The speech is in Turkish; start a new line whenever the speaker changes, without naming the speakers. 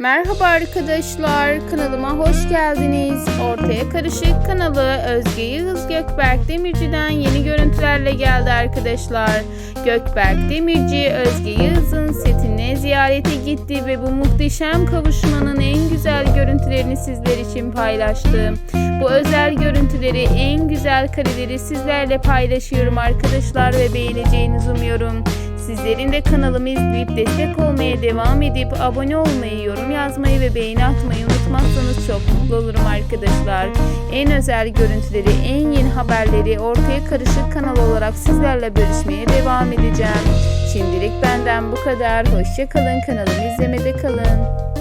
Merhaba arkadaşlar, kanalıma hoş geldiniz. Ortaya Karışık kanalı Özge Yıldız Gökberk Demirci'den yeni görüntülerle geldi arkadaşlar. Gökberk Demirci, Özge Yıldız'ın setine ziyarete gitti ve bu muhteşem kavuşmanın en güzel görüntülerini sizler için paylaştı. Bu özel görüntüleri, en güzel kareleri sizlerle paylaşıyorum arkadaşlar ve beğeneceğinizi umuyorum. Sizlerin de kanalımı izleyip destek olmaya devam edip abone olmayı, yorum yazmayı ve beğeni atmayı unutmazsanız çok mutlu olurum arkadaşlar. En özel görüntüleri, en yeni haberleri ortaya karışık kanal olarak sizlerle bölüşmeye devam edeceğim. Şimdilik benden bu kadar. Hoşçakalın kanalımı izlemede kalın.